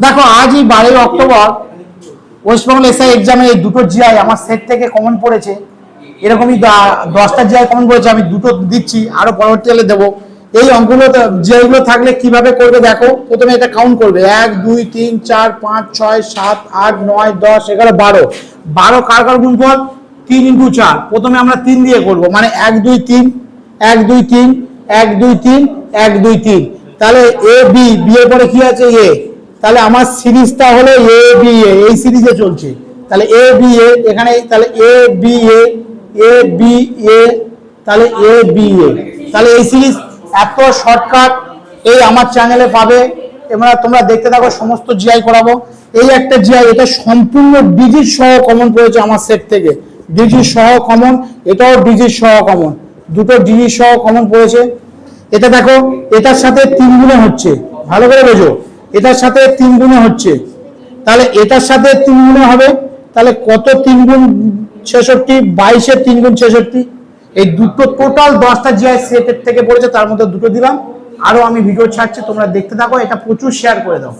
দেখো, আজই বারোই অক্টোবর ওয়েস্ট বেঙ্গল এসআই এক্সামে এই দুটো জিআই আমার সেট থেকে কমন পড়েছে। এরকমই দশটা জিআই কমন পড়েছে, আমি দুটো দিচ্ছি, আরও পরবর্তীকালে দেবো। এই অঙ্কগুলো জিআইগুলো থাকলে কীভাবে করবে দেখো, প্রথমে এটা কাউন্ট করবে। এক, দুই, তিন, চার, পাঁচ, ছয়, সাত, আট, নয়, দশ, এগারো, বারো। বারো কার কার গুণফল? তিন ইন্টু চার। প্রথমে আমরা তিন দিয়ে করব মানে এক, দুই, তিন, এক, দুই, তিন, এক, দুই, তিন, এক, দুই, তিন। তাহলে এ বি বি এর পরে কি আছে? এ তাহলে আমার সিরিজটা হলো এ বি এ এই সিরিজে চলছে। তাহলে এ বি এ এখানে তাহলে A B A A B A তাহলে এ বি এ তাহলে এই সিরিজ এত শর্টকাট, এই আমার চ্যানেলে পাবে। এবার তোমরা দেখতে থাকো, সমস্ত জিআই করাবো। এই একটা জিআই এটা সম্পূর্ণ ডিজিট সহ কমন পড়েছে আমার সেট থেকে। ডিজিট সহ কমন এটাও ডিজিট সহ কমন দুটো ডিজিট সহ কমন পড়েছে। এটা দেখো, এটার সাথে তিন গুণে হচ্ছে। ভালো করে বোঝো। এটার সাথে তিন গুণে হচ্ছে। তাহলে এটার সাথে তিন গুণে হবে, তাহলে কত তিন গুণ ছেষট্টি? বাইশের তিন গুণ ছেষট্টি। এই দুটো টোটাল দশটা জিআই সেটের থেকে পড়েছে, তার মধ্যে দুটো দিলাম। আরও আমি ভিডিও ছাড়ছি, তোমরা দেখতে থাকো, এটা প্রচুর শেয়ার করে দাও।